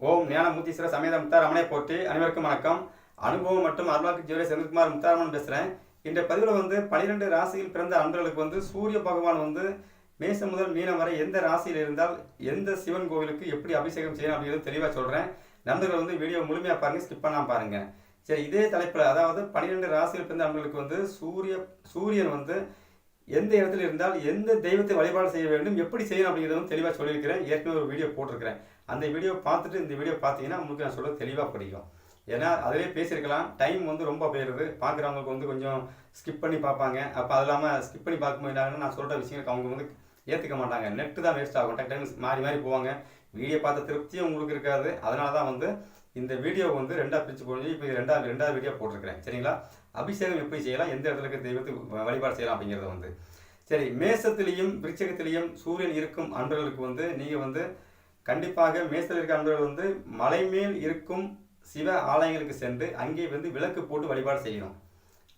ஓம் ஞானமூர்த்தீஸ்வர சமேத முத்தாரமனை போற்றி அனைவருக்கும் வணக்கம். அனுபவம் மற்றும் அருளாக்கு ஜோதி செந்தில்குமார் முத்தாரமன் பேசுகிறேன் இந்த பதிவில் வந்து பனிரெண்டு ராசியில் பிறந்த அன்பர்களுக்கு வந்து சூரிய பகவான் வந்து மேசம் முதல் மீனம் வரை எந்த ராசியில் இருந்தால் எந்த சிவன் கோவிலுக்கு எப்படி அபிஷேகம் செய்யணும் அப்படிங்கிறது தெளிவாக சொல்கிறேன் நண்பர்கள் வந்து வீடியோ முழுமையாக பாருங்கள் ஸ்கிப் பண்ணாமல் பாருங்கள் சரி இதே தலைப்பில் அதாவது பனிரெண்டு ராசியில் பிறந்த அன்பர்களுக்கு வந்து சூரிய சூரியன் வந்து எந்த இடத்துல இருந்தால் எந்த தெய்வத்தை வழிபாடு செய்ய வேண்டும் எப்படி செய்யணும் அப்படிங்கிறதும் தெளிவாக சொல்லியிருக்கிறேன். ஏற்கனவே ஒரு வீடியோ போட்டிருக்கிறேன். அந்த வீடியோ பார்த்துட்டு இந்த வீடியோ பார்த்தீங்கன்னா உங்களுக்கு நான் சொல்ல தெளிவாக பிடிக்கும் ஏன்னா அதிலே பேசியிருக்கலாம். டைம் வந்து ரொம்ப போயிடுது. பார்க்குறவங்களுக்கு வந்து கொஞ்சம் ஸ்கிப் பண்ணி பார்ப்பாங்க. அப்போ அது இல்லாமல் ஸ்கிப் பண்ணி பார்க்கும்போது என்ன நான் சொல்கிற விஷயங்களுக்கு அவங்க வந்து ஏற்றுக்க மாட்டாங்க. நெட்டு தான் வேஸ்ட் ஆகும். டக்கு டைம் மாறி மாறி போவாங்க. வீடியோ பார்த்த திருப்தியும் உங்களுக்கு இருக்காது. அதனால தான் வந்து இந்த வீடியோ வந்து ரெண்டாக பிரித்து போய் இப்போ ரெண்டாவது ரெண்டாவது வீடியோ போட்டிருக்கிறேன். சரிங்களா? அபிஷேகம் எப்படி செய்யலாம்? எந்த இடத்துல இருக்க தெய்வத்தை வழிபாடு செய்யலாம் அப்படிங்கிறத வந்து. சரி மேசத்திலையும் விருச்சகத்திலையும் சூரியன் இருக்கும் அன்பர்களுக்கு வந்து நீங்கள் வந்து கண்டிப்பாக மேசத்தில் இருக்க அன்பர்கள் வந்து மலை மேல் இருக்கும் சிவ ஆலயங்களுக்கு சென்று அங்கே வந்து விளக்கு போட்டு வழிபாடு செய்யணும்.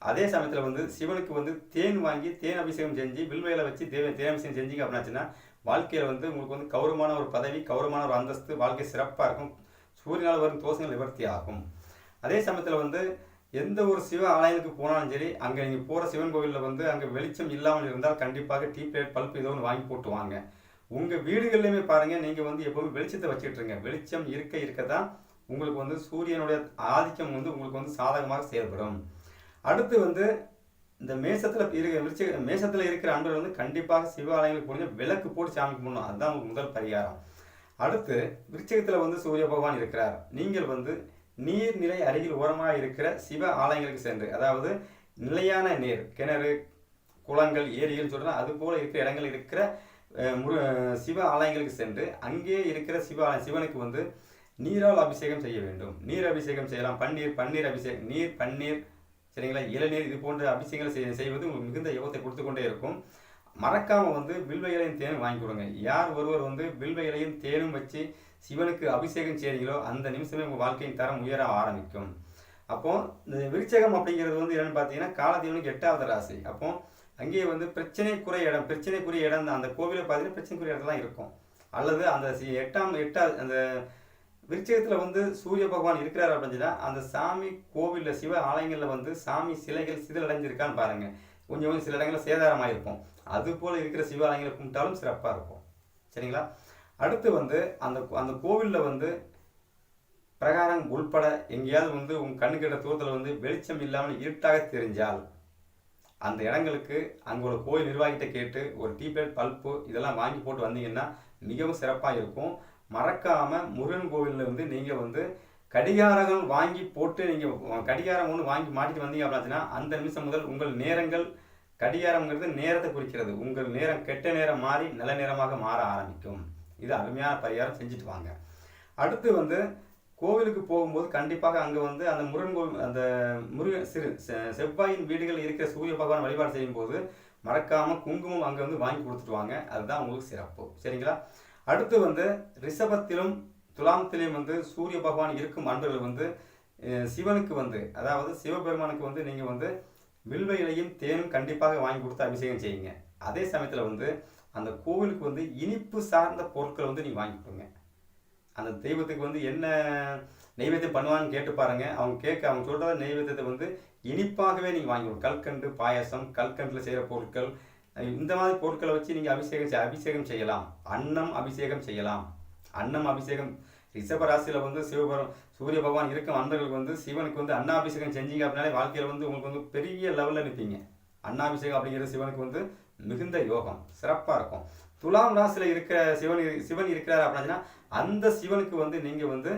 அதே சமயத்தில் வந்து சிவனுக்கு வந்து தேன் வாங்கி தேன் அபிஷேகம் செஞ்சு வில்வையில் வச்சு தேவ தேன் அபிஷேகம் செஞ்சீங்க அப்படின்னாச்சுன்னா வாழ்க்கையில் வந்து உங்களுக்கு வந்து கௌரவமான ஒரு பதவி கௌரவமான ஒரு அந்தஸ்து வாழ்க்கை சிறப்பாக இருக்கும். சூரியனால் வரும் தோஷங்கள் நிவர்த்தி ஆகும். அதே சமயத்தில் வந்து எந்த ஒரு சிவ ஆலயத்துக்கு போனாலும் சரி அங்கே நீங்கள் போகிற சிவன் கோவிலில் வந்து அங்கே வெளிச்சம் இல்லாமல் இருந்தால் கண்டிப்பாக டீ பிளேட் பல்ப் ஏதோ ஒன்று வாங்கி போட்டு வாங்க. உங்கள் வீடுகள்லையுமே பாருங்கள் நீங்கள் வந்து எப்போவுமே வெளிச்சத்தை வச்சுட்ருங்க வெளிச்சம் இருக்க இருக்க தான் உங்களுக்கு வந்து சூரியனுடைய ஆதிக்கம் வந்து உங்களுக்கு வந்து சாதகமாக செயல்படும். அடுத்து வந்து இந்த மேசத்தில் இருக்க விருச்ச மேசத்தில் இருக்கிற அன்பர்கள் வந்து கண்டிப்பாக சிவாலயங்களுக்கு போனீங்க விளக்கு போட்டு சாமி கும்பிடணும். அதுதான் உங்களுக்கு முதல் பரிகாரம். அடுத்து விருச்சகத்தில் வந்து சூரிய பகவான் இருக்கிறார். நீங்கள் வந்து நீர்நிலை அருகில் ஓரமாக இருக்கிற சிவ ஆலயங்களுக்கு சென்று அதாவது நிலையான நீர் கிணறு குளங்கள் ஏரிகள் சொல்கிறோம் அது போல இருக்கிற இடங்கள் இருக்கிற முரு சிவ ஆலயங்களுக்கு சென்று அங்கே இருக்கிற சிவ ஆலயம் சிவனுக்கு வந்து நீரால் அபிஷேகம் செய்ய வேண்டும். நீர் அபிஷேகம் செய்யலாம். பன்னீர் பன்னீர் அபிஷேகம் நீர் பன்னீர் சரிங்களா? இளநீர் இது போன்ற அபிஷேகங்கள் செய்- செய்வது உங்களுக்கு மிகுந்த யோகத்தை கொடுத்து கொண்டே இருக்கும். மறக்காமல் வந்து வில்வ இலையும் தேனும் வாங்கி கொடுங்க. யார் ஒருவர் வந்து வில்வ இலையும் தேனும் வச்சு சிவனுக்கு அபிஷேகம் செய்கிறீங்களோ அந்த நிமிஷமே உங்கள் வாழ்க்கையின் தரம் உயர ஆரம்பிக்கும். அப்போ இந்த விருச்சகம் அப்படிங்கிறது வந்து என்னென்னு பார்த்தீங்கன்னா காலதீவனுக்கு எட்டாவது ராசி. அப்போ அங்கேயே வந்து பிரச்சனைக்குரிய இடம் பிரச்சனைக்குரிய இடம் தான் அந்த கோவிலை பார்த்தீங்கன்னா பிரச்சனைக்குரிய இடத்துல தான் இருக்கும். அல்லது அந்த சி- எட்டாம் எட்டாவது அந்த விருச்சகத்தில் வந்து சூரிய பகவான் இருக்கிறார் அப்படின்னா அந்த சாமி கோவிலில் சிவ ஆலயங்களில் வந்து சாமி சிலைகள் சிதில் அடைஞ்சிருக்கான்னு பாருங்கள் கொஞ்சம் கொஞ்சம் சில இடங்களில் சேதாரமாக இருக்கும் அது போல் இருக்கிற சிவாலயங்களை கும்பிட்டாலும் சிறப்பாக இருக்கும். சரிங்களா? அடுத்து வந்து அந்த அந்த கோவிலில் வந்து பிரகாரம் உள்பட எங்கேயாவது வந்து உங்கள் கண்ணுக்கிட்ட தூரத்தில் வந்து வெளிச்சம் இல்லாமல் இருட்டாக தெரிஞ்சால் அந்த இடங்களுக்கு அங்கே கோயில் நிர்வாகிகிட்ட கேட்டு ஒரு டீ பல்ப்பு இதெல்லாம் வாங்கி போட்டு வந்தீங்கன்னா மிகவும் சிறப்பாக இருக்கும். மறக்காமல் முருகன் கோவிலில் நீங்கள் வந்து கடிகாரங்கள் வாங்கி போட்டு நீங்கள் கடிகாரம் ஒன்று வாங்கி மாட்டிட்டு வந்தீங்க அப்படின்னா அந்த நிமிஷம் முதல் உங்கள் நேரங்கள் கடிகாரங்கிறது நேரத்தை குறிக்கிறது. உங்கள் நேரம் கெட்ட நேரம் மாறி நல்ல நேரமாக மாற ஆரம்பிக்கும். இது அருமையான பரிகாரம் செஞ்சுட்டு வாங்க. அடுத்து வந்து கோவிலுக்கு போகும்போது கண்டிப்பாக அங்கே வந்து அந்த முருகன் கோவில் அந்த முருகன் சிறு செவ்வாயின் வீடுகள் இருக்கிற சூரிய பகவான் வழிபாடு செய்யும்போது மறக்காமல் குங்குமம் அங்கே வந்து வாங்கி கொடுத்துட்டு வாங்க. அதுதான் உங்களுக்கு சிறப்பு. சரிங்களா? அடுத்து வந்து ரிஷபத்திலும் துலாமத்திலையும் வந்து சூரிய பகவான் இருக்கும் அன்பர்கள் வந்து சிவனுக்கு வந்து அதாவது சிவபெருமானுக்கு வந்து நீங்கள் வந்து வில்வ இலையும் தேனும் கண்டிப்பாக வாங்கி கொடுத்து அபிஷேகம் செய்யுங்க. அதே சமயத்தில் வந்து அந்த கோவிலுக்கு வந்து இனிப்பு சார்ந்த பொருட்களை வந்து நீங்கள் வாங்கி கொடுங்க. அந்த தெய்வத்துக்கு வந்து என்ன நெய்வேத்தியம் பண்ணுவான்னு கேட்டு பாருங்க. அவங்க கேட்க அவங்க சொல்கிற நெய்வேத்தியத்தை வந்து இனிப்பாகவே நீங்கள் வாங்கி கொடுங்க. கல்கண்டு பாயசம் கல்கண்டில் செய்கிற பொருட்கள் இந்த மாதிரி பொருட்களை வச்சு நீங்கள் அபிஷேகம் செய்- அபிஷேகம் செய்யலாம். அன்னம் அபிஷேகம் செய்யலாம். அன்னம் அபிஷேகம். ரிஷபராசியில் வந்து சிவபெரும் சூரிய பகவான் இருக்கும் அன்பர்களுக்கு வந்து சிவனுக்கு வந்து அன்னாபிஷேகம் செஞ்சீங்க அப்படின்னாலே வாழ்க்கையில் வந்து உங்களுக்கு வந்து பெரிய லெவலில் நிற்பீங்க அன்னாபிஷேகம் அப்படிங்கிறது சிவனுக்கு வந்து மிகுந்த யோகம் சிறப்பாக இருக்கும். துலாம் ராசியில் இருக்கிற சிவன் சிவன் இருக்கிறார் அப்படின்னா அந்த சிவனுக்கு வந்து நீங்கள் வந்து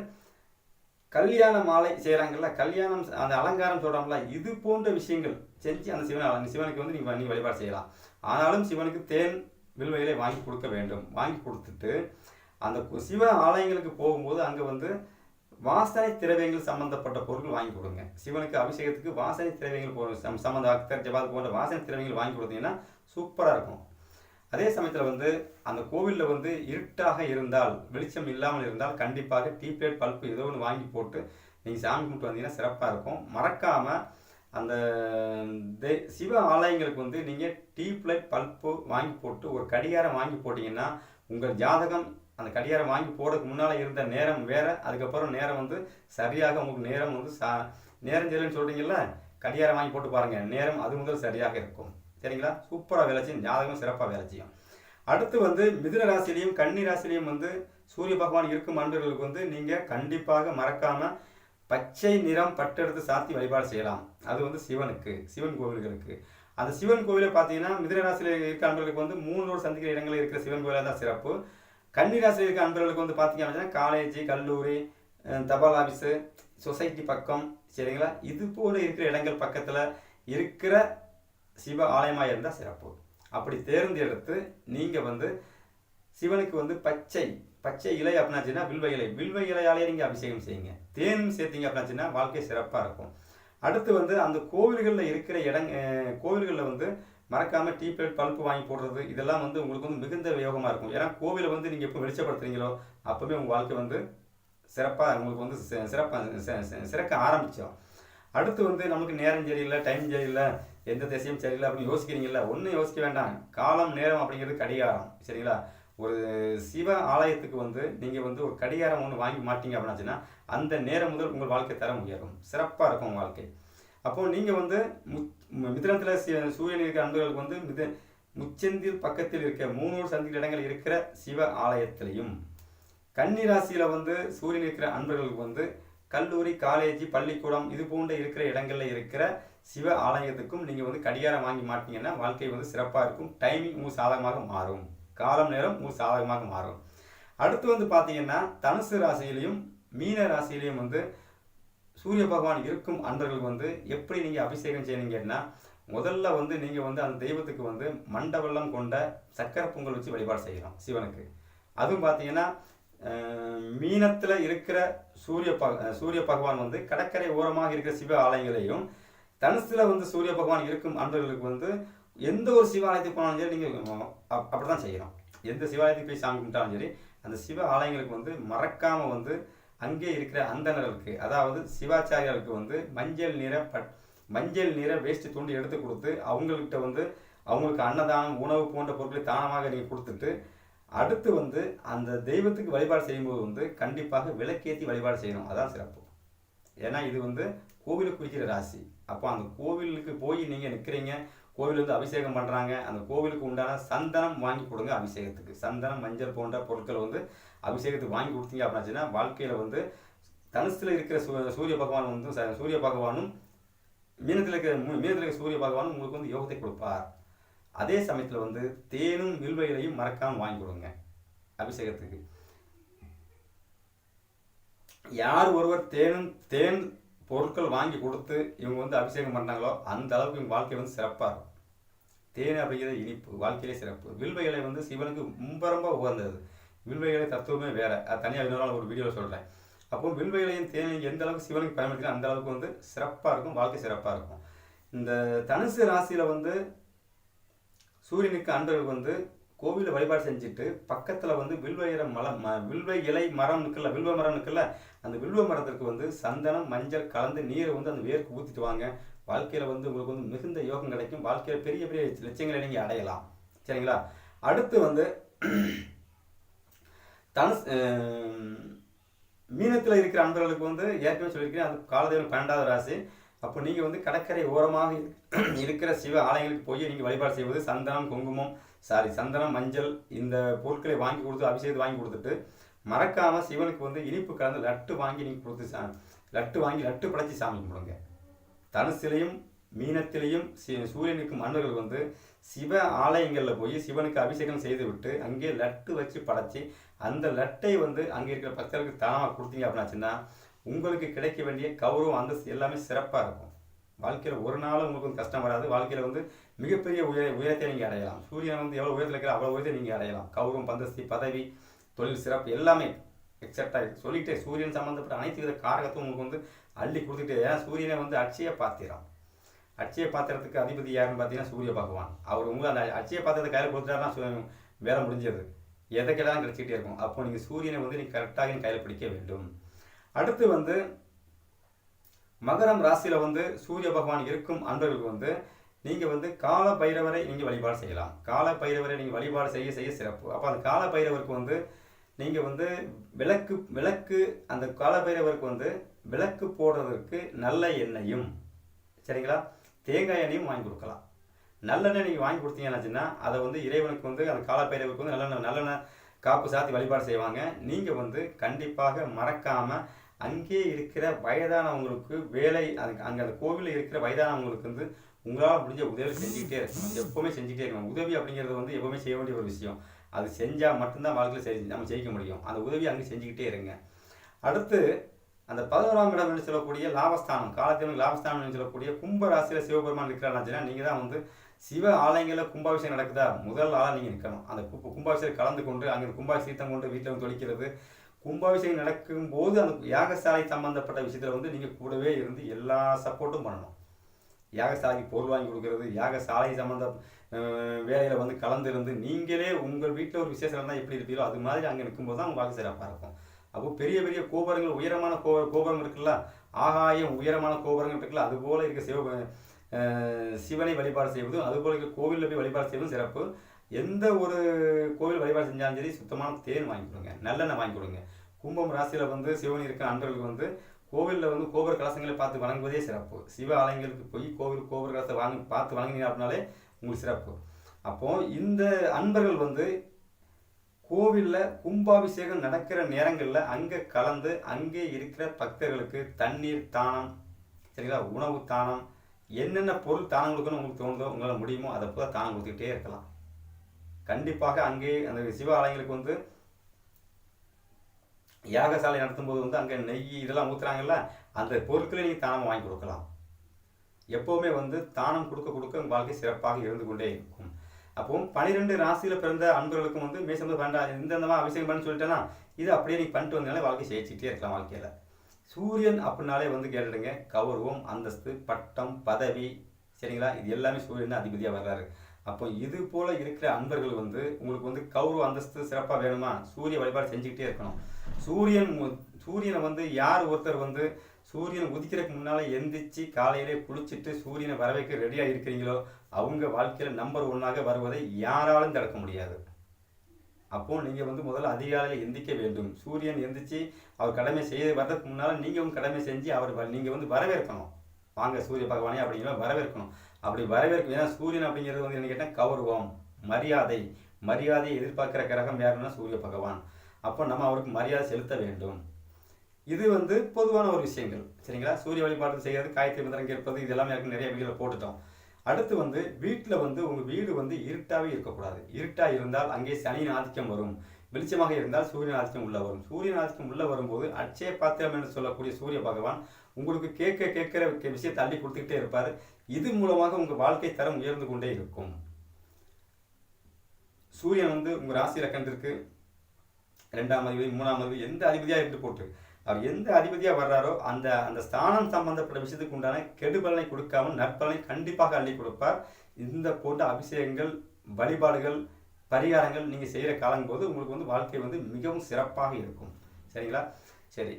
கல்யாண மாலை செய்கிறாங்கல்ல கல்யாணம் அந்த அலங்காரம் சொல்கிறாங்களா இது போன்ற விஷயங்கள் செஞ்சு அந்த சிவன் சிவனுக்கு வந்து நீங்கள் நீ வழிபாடு செய்யலாம். ஆனாலும் சிவனுக்கு தேன் வில்வையிலே வாங்கி கொடுக்க வேண்டும். வாங்கி கொடுத்துட்டு அந்த சிவ ஆலயங்களுக்கு போகும்போது அங்கே வந்து வாசனை திரவியங்கள் சம்பந்தப்பட்ட பொருட்கள் வாங்கி கொடுங்க. சிவனுக்கு அபிஷேகத்துக்கு வாசனை திரவியங்கள் போ சம்பந்த அக்தர் ஜபாத் போன்ற வாசனை திரவியங்கள் வாங்கி கொடுத்தீங்கன்னா சூப்பராக இருக்கும். அதே சமயத்தில் வந்து அந்த கோவிலில் வந்து இருட்டாக இருந்தால் வெளிச்சம் இல்லாமல் இருந்தால் கண்டிப்பாக டீ பிளேட் பல்ப்பு ஏதோ ஒன்று வாங்கி போட்டு நீங்கள் சாமி கும்பிட்டு வந்தீங்கன்னா சிறப்பாக இருக்கும். மறக்காமல் அந்த தே சிவ ஆலயங்களுக்கு வந்து நீங்கள் டீ பிளேட் பல்ப்பு வாங்கி போட்டு ஒரு கடிகாரம் வாங்கி போட்டிங்கன்னா உங்கள் ஜாதகம் அந்த கடிகாரம் வாங்கி போடுறதுக்கு முன்னால் இருந்த நேரம் வேறு அதுக்கப்புறம் நேரம் வந்து சரியாக உங்களுக்கு நேரம் வந்து சா நேரம் சரியில்லைன்னு சொல்கிறீங்களா கடிகாரம் வாங்கி போட்டு பாருங்கள் நேரம் அது முதல் சரியாக இருக்கும். சரிங்களா? சூப்பராக வேலை செய்யும். ஜாதகம் சிறப்பாக வேலை செய்யும். அடுத்து வந்து மிதுன ராசிலையும் கன்னி ராசிலையும் வந்து சூரிய பகவான் இருக்கும் அன்பர்களுக்கு வந்து நீங்கள் கண்டிப்பாக மறக்காமல் பச்சை நிறம் பட்டெடுத்து சாத்தி வழிபாடு செய்யலாம். அது வந்து சிவனுக்கு சிவன் கோவில்களுக்கு. அந்த சிவன் கோவிலை பார்த்தீங்கன்னா மிதுன ராசியில் இருக்க அன்பர்களுக்கு வந்து மூணு சந்திக்கிற இடங்களில் இருக்கிற சிவன் கோவிலாக தான் சிறப்பு. கன்னி ராசியில் இருக்க அன்பர்களுக்கு வந்து பார்த்தீங்க அப்படின்னா காலேஜ் கல்லூரி தபால் ஆஃபீஸு சொசைட்டி பக்கம் சரிங்களா? இது போல இருக்கிற இடங்கள் பக்கத்தில் இருக்கிற சிவ ஆலயமாக இருந்தால் சிறப்பு. அப்படி தேர்ந்தெடுத்து நீங்கள் வந்து சிவனுக்கு வந்து பச்சை பச்சை இலை அப்படின்னாச்சுன்னா வில்வ இலை. வில்வ இலையாலே நீங்கள் அபிஷேகம் செய்யுங்க. தேனும் சேர்த்தீங்க அப்படின்னாச்சுன்னா வாழ்க்கை சிறப்பாக இருக்கும். அடுத்து வந்து அந்த கோவில்களில் இருக்கிற இடங்க கோவில்களில் வந்து மறக்காமல் டீ பிளேட் பல்ப்பு வாங்கி போடுறது இதெல்லாம் வந்து உங்களுக்கு வந்து மிகுந்த யோகமாக இருக்கும். ஏன்னா கோவிலை வந்து நீங்கள் எப்போ வெளிச்சப்படுத்துறீங்களோ அப்போவே உங்கள் வாழ்க்கை வந்து சிறப்பாக உங்களுக்கு வந்து சிறப்பாக சிறக்க ஆரம்பித்தோம் அடுத்து வந்து நமக்கு நேரம் சரியில்லை டைம் சரியில்லை எந்த திசையும் சரியில்லை அப்படின்னு யோசிக்கிறீங்கல்ல? ஒன்றும் யோசிக்க வேண்டாம். காலம் நேரம் அப்படிங்கிறது கடிகாரம் சரிங்களா? ஒரு சிவ ஆலயத்துக்கு வந்து நீங்கள் வந்து ஒரு கடிகாரம் ஒன்று வாங்கி மாட்டீங்க அப்படின்னாச்சுன்னா அந்த நேரம் முதல் உங்கள் வாழ்க்கை தரம் உயரும். சிறப்பாக இருக்கும் உங்கள் வாழ்க்கை. அப்போது நீங்கள் வந்து மு மிதினத்தில் சூரியன் இருக்கிற அன்பர்களுக்கு வந்து மித முச்செந்தில் பக்கத்தில் இருக்க மூணூர் சந்தில் இடங்கள் இருக்கிற சிவ ஆலயத்திலையும் கன்னி ராசியில் வந்து சூரியன் இருக்கிற அன்பர்களுக்கு வந்து கல்லூரி காலேஜ் பள்ளிக்கூடம் இது போன்ற இருக்கிற இடங்களில் இருக்கிற சிவ ஆலயத்துக்கும் நீங்கள் வந்து கடிகாரம் வாங்கி மாட்டீங்கன்னா வாழ்க்கை வந்து சிறப்பாக இருக்கும். டைமிங் உங்களுக்கு சாதகமாக மாறும். காலம் நேரம் உங்களுக்கு சாதகமாக மாறும். அடுத்து வந்து பார்த்தீங்கன்னா தனுசு ராசியிலையும் மீன ராசியிலையும் வந்து சூரிய பகவான் இருக்கும் அன்பர்களுக்கு வந்து எப்படி நீங்கள் அபிஷேகம் செய்யணுங்கன்னா முதல்ல வந்து நீங்கள் வந்து அந்த தெய்வத்துக்கு வந்து மண்டவெல்லம் கொண்ட சக்கரை பொங்கல் வச்சு வழிபாடு செய்யலாம் சிவனுக்கு. அதுவும் பார்த்தீங்கன்னா மீனத்தில் இருக்கிற சூரிய பக சூரிய பகவான் வந்து கடற்கரை ஓரமாக இருக்கிற சிவ ஆலயங்களையும் தனுசில் வந்து சூரிய பகவான் இருக்கும் அன்பர்களுக்கு வந்து எந்த ஒரு சிவாலயத்துக்கு போனாலும் சரி நீங்கள் அப்- அப்படிதான் செய்யணும். எந்த சிவாலயத்துக்கு போய் சாமி கும்பிட்டாலும் சரி அந்த சிவ ஆலயங்களுக்கு வந்து மறக்காமல் வந்து அங்கே இருக்கிற அந்தனர்களுக்கு அதாவது சிவாச்சாரியாருக்கு வந்து மஞ்சள் நிற பட் மஞ்சள் நிற வேஷ்டி துண்டு எடுத்து கொடுத்து அவங்கள்கிட்ட வந்து அவங்களுக்கு அன்னதானம் உணவு போன்ற பொருட்களை தானமாக நீங்கள் கொடுத்துட்டு அடுத்து வந்து அந்த தெய்வத்துக்கு வழிபாடு செய்யும்போது வந்து கண்டிப்பாக விளக்கேற்றி வழிபாடு செய்யணும். அதான் சிறப்பு. ஏன்னா இது வந்து கோவிலுக்கு குறிக்கிற ராசி. அப்போ அந்த கோவிலுக்கு போய் நீங்கள் நிற்கிறீங்க கோவில் வந்து அபிஷேகம் பண்ணுறாங்க அந்த கோவிலுக்கு உண்டான சந்தனம் வாங்கி கொடுங்க அபிஷேகத்துக்கு. சந்தனம் மஞ்சள் போன்ற பொருட்களை வந்து அபிஷேகத்துக்கு வாங்கி கொடுத்தீங்க அப்படின்னாச்சுன்னா வாழ்க்கையில் வந்து தனுசில் இருக்கிற சூ- சூரிய பகவான் வந்து ச- சூரிய பகவானும் மீனத்தில் இருக்கிற மீனத்தில் இருக்கிற சூரிய பகவானும் உங்களுக்கு வந்து யோகத்தை கொடுப்பார். அதே சமயத்தில் வந்து தேனும் வில்வையிலையும் மறக்காமல் வாங்கி கொடுங்க. அபிஷேகத்துக்கு. யார் ஒருவர் தேனும் தேன் பொருட்கள் வாங்கி கொடுத்து இவங்க வந்து அபிஷேகம் பண்ணாங்களோ அந்த அளவுக்கு இவங்க வாழ்க்கை வந்து சிறப்பாக இருக்கும். தேன் அப்படிங்கிறது இனிப்பு வாழ்க்கையிலே சிறப்பு. வில்வைகளை வந்து சிவனுக்கு ரொம்ப ரொம்ப உகந்தது. வில்வைகளை இலை தத்துவமே வேறு. அது தனியாக இன்னொரு ஒரு வீடியோவில் சொல்கிறேன் அப்போ வில்வைகளையும் இலையும் தேனையும் எந்த அளவுக்கு சிவனுக்கு பயன்படுத்தினா அந்த அளவுக்கு வந்து சிறப்பாக இருக்கும் வாழ்க்கை சிறப்பாக இருக்கும். இந்த தனுசு ராசியில் வந்து சூரியனுக்கு அன்பர்கள் வந்து கோவிலில் வழிபாடு செஞ்சுட்டு பக்கத்தில் வந்து வில்வ இலை மலம் ம- வில்வ இலை மரம் இருக்குல்ல வில்வ மரம் இருக்குல்ல அந்த வில்வ மரத்திற்கு வந்து சந்தனம் மஞ்சள் கலந்து நீரை வந்து அந்த வேர்க்கு ஊற்றிட்டு வாங்க. வாழ்க்கையில் வந்து உங்களுக்கு வந்து மிகுந்த யோகம் கிடைக்கும். வாழ்க்கையில் பெரிய பெரிய லட்சியங்களை நீங்கள் அடையலாம். சரிங்களா? அடுத்து வந்து தனுஸ் மீனத்தில் இருக்கிற அன்பர்களுக்கு வந்து ஏற்கனவே சொல்லியிருக்கேன் அது காலதேவன் பன்னெண்டாவது ராசி. அப்போ நீங்கள் வந்து கடற்கரை ஓரமாக இருக்கிற சிவ ஆலயங்களுக்கு போய் நீங்கள் வழிபாடு செய்வது சந்தனம் குங்குமம் சாரி சந்தனம் மஞ்சள் இந்த பொருட்களை வாங்கி கொடுத்து அபிஷேகத்தை வாங்கி கொடுத்துட்டு மறக்காமல் சிவனுக்கு வந்து இனிப்பு கலந்து லட்டு வாங்கி நீங்கள் கொடுத்து சா லட்டு வாங்கி லட்டு படைச்சி சாமி கும்பிடுங்க. தனுசிலையும் மீனத்திலையும் சி- சூரியனுக்கும் மன்னர்கள் வந்து சிவ ஆலயங்களில் போய் சிவனுக்கு அபிஷேகம் செய்து விட்டு அங்கே லட்டு வச்சு படைச்சி அந்த லட்டை வந்து அங்கே இருக்கிற பக்தர்களுக்கு தானமாக கொடுத்தீங்க அப்படின்னாச்சுன்னா உங்களுக்கு கிடைக்க வேண்டிய கௌரவம் அந்தஸ்து எல்லாமே சிறப்பாக இருக்கும். வாழ்க்கையில் ஒரு நாளும் உங்களுக்கு வந்து கஷ்டம் வராது. வாழ்க்கையில் வந்து மிகப்பெரிய உயர உயரத்தை நீங்கள் அடையலாம். சூரியன் வந்து எவ்வளோ உயரத்தில் இருக்கிற அவ்வளோ உயரத்தை நீங்கள் அடையலாம். கௌரவம் பந்தஸ்தி பதவி தொழில் சிறப்பு எல்லாமே எக்ஸெப்டா சொல்லிட்டே சூரியன் சம்மந்தப்பட்ட அனைத்து வித காரகத்தும் உங்களுக்கு வந்து அள்ளி கொடுத்துட்டே ஏன்னா சூரியனை வந்து அட்சய பாத்திரம். அட்சய பாத்திரத்துக்கு அதிபதி யாருன்னு பார்த்தீங்கன்னா சூரிய பகவான். அவர் உங்களை அந்த அட்சய பாத்திரத்தை கையில் கொடுத்துட்டாருன்னா வேலை முடிஞ்சது. எதை கேட்டாலும் கிடச்சிக்கிட்டே இருக்கும். அப்போ நீங்கள் சூரியனை வந்து நீங்கள் கரெக்டாக கையில் பிடிக்க வேண்டும். அடுத்து வந்து மகரம் ராசியில் வந்து சூரிய பகவான் இருக்கும் அன்பர்களுக்கு வந்து நீங்கள் வந்து கால பைரவரை நீங்கள் வழிபாடு செய்யலாம். கால பைரவரை நீங்கள் வழிபாடு செய்ய செய்ய சிறப்பு. அப்போ அந்த கால பைரவருக்கு வந்து நீங்கள் வந்து விளக்கு விளக்கு அந்த கால பைரவருக்கு வந்து விளக்கு போடுறதுக்கு நல்ல எண்ணெயும் சரிங்களா? தேங்காய் எண்ணெயும் வாங்கி கொடுக்கலாம். நல்லெண்ணெய் நீங்கள் வாங்கி கொடுத்தீங்கன்னாச்சுன்னா அதை வந்து இறைவனுக்கு வந்து அந்த கால பைரவருக்கு வந்து நல்லெண்ணெய் நல்லெண்ணெய் காப்பு சாத்தி வழிபாடு செய்வாங்க. நீங்கள் வந்து கண்டிப்பாக மறக்காமல் அங்கே இருக்கிற வயதானவங்களுக்கு வேலை அதுக்கு அங்கே அந்த கோவிலில் இருக்கிற வயதானவங்களுக்கு வந்து உங்களால் முடிஞ்ச உதவி செஞ்சுக்கிட்டே இருக்கணும். எப்போவுமே செஞ்சுக்கிட்டே இருக்கணும். உதவி அப்படிங்கிறது வந்து எப்போவுமே செய்ய வேண்டிய ஒரு விஷயம். அது செஞ்சால் மட்டும்தான் வாழ்க்கையில் செஞ்சு நம்ம ஜெயிக்க முடியும். அந்த உதவி அங்கே செஞ்சுக்கிட்டே இருங்க. அடுத்து அந்த பதினோராம் இடம் என்று சொல்லக்கூடிய லாபஸ்தானம் காலத்திலும் லாபஸ்தானம் என்று சொல்லக்கூடிய கும்ப ராசியில் சிவபெருமான் இருக்கிறாருன்னா நீங்கள் தான் வந்து சிவ ஆலயங்களில் கும்பாபிஷேகம் நடக்குதா? முதல் ஆளாக நீங்கள் நிற்கணும் அந்த கு கும்பாபிஷேகம் கலந்து கொண்டு அங்கே கும்பாபிஷேகம் கொண்டு வீட்டில் வந்து தொழிக்கிறது கும்பாபிஷேகம் நடக்கும்போது அந்த யாகசாலை சம்மந்தப்பட்ட விஷயத்தில் வந்து நீங்கள் கூடவே இருந்து எல்லா சப்போர்ட்டும் பண்ணணும். யாகசாலைக்கு பொருள் வாங்கி கொடுக்கறது யாகசாலை சம்மந்த வேலையில் வந்து கலந்து இருந்து நீங்களே உங்கள் வீட்டில் ஒரு விசேஷம் இருந்தால் எப்படி இருப்பீங்களோ அது மாதிரி அங்கே நிற்கும்போது தான் உங்கள் வாழ்க்கை சிறப்பாக இருக்கும். அப்போ பெரிய பெரிய கோபுரங்கள் உயரமான கோ கோபுரம் இருக்குல்ல ஆகாயம் உயரமான கோபுரங்கள் இருக்குல்ல அதுபோல் இருக்க சிவ சிவனை வழிபாடு செய்வதும் அதுபோல் இருக்க கோவிலில் போய் வழிபாடு செய்வதும் சிறப்பு. எந்த ஒரு கோவில் வழிபாடு செஞ்சாலும் சரி சுத்தமான தேன் வாங்கி கொடுங்க நல்லெண்ணெய் வாங்கி கொடுங்க. கும்பம் ராசியில் வந்து சிவன் இருக்க அன்பர்களுக்கு வந்து கோவிலில் வந்து கோபுர கலசங்களை பார்த்து வணங்குவதே சிறப்பு. சிவ ஆலயங்களுக்கு போய் கோவில் கோபுர கலசத்தை வாங்கி பார்த்து வணங்கினீங்க அப்படின்னாலே உங்களுக்கு சிறப்பு. அப்போது இந்த அன்பர்கள் வந்து கோவிலில் கும்பாபிஷேகம் நடக்கிற நேரங்களில் அங்கே கலந்து அங்கே இருக்கிற பக்தர்களுக்கு தண்ணீர் தானம் சரிங்களா? உணவு தானம் என்னென்ன பொருள் தானம் கொடுக்கணும் உங்களுக்கு தோணுதோ உங்களால் முடியுமோ அதை போல தானம் கொடுத்துக்கிட்டே இருக்கலாம். கண்டிப்பாக அங்கே அந்த சிவ ஆலயங்களுக்கு வந்து யாகசாலை நடத்தும்போது வந்து அங்கே நெய் இதெல்லாம் ஊற்றுறாங்கல்ல அந்த பொருட்களை நீங்கள் தானம் வாங்கி கொடுக்கலாம். எப்போவுமே வந்து தானம் கொடுக்க கொடுக்க உங்கள் வாழ்க்கை சிறப்பாக இருந்து கொண்டே இருக்கும். அப்போ பனிரெண்டு ராசியில் பிறந்த அன்பர்களுக்கும் வந்து மேசம் வேண்டாம் இந்த இந்த அபிஷேகம் பண்ணி சொல்லிட்டேன்னா இது அப்படியே நீங்கள் பண்ணிட்டு வந்தாலே வாழ்க்கை ஜெயிச்சுட்டே இருக்கலாம் வாழ்க்கையில். சூரியன் அப்படின்னாலே வந்து கேட்டுடுங்க கௌரவம் அந்தஸ்து பட்டம் பதவி சரிங்களா? இது எல்லாமே சூரியன் அதிபதியாக வர்றாரு. அப்போ இது போல இருக்கிற அன்பர்கள் வந்து உங்களுக்கு வந்து கௌரவ அந்தஸ்து சிறப்பாக வேணுமா? சூரிய வழிபாடு செஞ்சுக்கிட்டே இருக்கணும். சூரியன் மு- சூரியனை வந்து யார் ஒருத்தர் வந்து சூரியன் உதிக்கிறதுக்கு முன்னால் எந்திரிச்சு காலையிலே குளிச்சுட்டு சூரியனை வர வைக்க ரெடியாக இருக்கிறீங்களோ அவங்க வாழ்க்கையில் நம்பர் ஒன்னாக வருவதை யாராலும் தடுக்க முடியாது. அப்போ நீங்கள் வந்து முதல்ல அதிகாலையில் எந்திக்க வேண்டும். சூரியன் எந்திரிச்சு அவர் கடமை செய்ய வர்றதுக்கு முன்னால் நீங்கள் கடமை செஞ்சு அவர் நீங்கள் வந்து வரவேற்கணும். வாங்க சூரிய பகவானே அப்படிங்கிற வரவேற்கணும். அப்படி வரவேற்கும் ஏன்னா சூரியன் அப்படிங்கிறது வந்து என்ன கேட்டால் கௌரவம் மரியாதை. மரியாதையை எதிர்பார்க்கிற கிரகம் யாருன்னா சூரிய பகவான். அப்போ நம்ம அவருக்கு மரியாதை செலுத்த வேண்டும். இது வந்து பொதுவான ஒரு விஷயங்கள். சரிங்களா? சூரிய வழிபாடு செய்கிறது காயத்ரி மந்திரம் கேட்பது இது எல்லாமே எனக்கு நிறைய வீடியோவில் போட்டுட்டோம். அடுத்து வந்து வீட்டில் வந்து உங்கள் வீடு வந்து இருட்டாகவே இருக்கக்கூடாது. இருட்டாக இருந்தால் அங்கே சனியின் ஆதிக்கம் வரும். வெளிச்சமாக இருந்தால் சூரியன் ஆதிக்கம் உள்ளே வரும். சூரியன் ஆதிக்கம் உள்ளே வரும்போது அட்சய பாத்திரம் என்று சொல்லக்கூடிய சூரிய பகவான் உங்களுக்கு கேட்க கேட்கிற விஷயத்தை தள்ளி கொடுத்துக்கிட்டே இருப்பார். இது மூலமாக உங்கள் வாழ்க்கை தரம் உயர்ந்து கொண்டே இருக்கும். சூரியன் வந்து உங்கள் ராசி கண்டிருக்கு. ரெண்டாம் அதிபதி மூணாம் அதிபதி எந்த அதிபதியாக இருந்து போட்டு அவர் எந்த அதிபதியாக வர்றாரோ அந்த அந்த ஸ்தானம் சம்பந்தப்பட்ட விஷயத்துக்கு உண்டான கெடுபலனை கொடுக்காமல் நற்பலனை கண்டிப்பாக அள்ளி கொடுப்பார். இந்த போன்ற அபிஷேகங்கள் வழிபாடுகள் பரிகாரங்கள் நீங்கள் செய்கிற காலம் போது உங்களுக்கு வந்து வாழ்க்கை வந்து மிகவும் சிறப்பாக இருக்கும். சரிங்களா? சரி.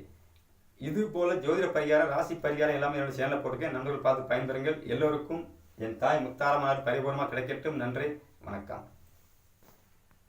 இது போல ஜோதிட பரிகாரம் ராசி பரிகாரம் எல்லாமே என்னோட சேனலில் போட்டிருக்கேன். நண்பர்கள் பார்த்து பயன்பெறுங்கள். எல்லோருக்கும் என் தாய் முத்தாரமாக பரிபூர்ணமாக கிடைக்கட்டும். நன்றி. வணக்கம்.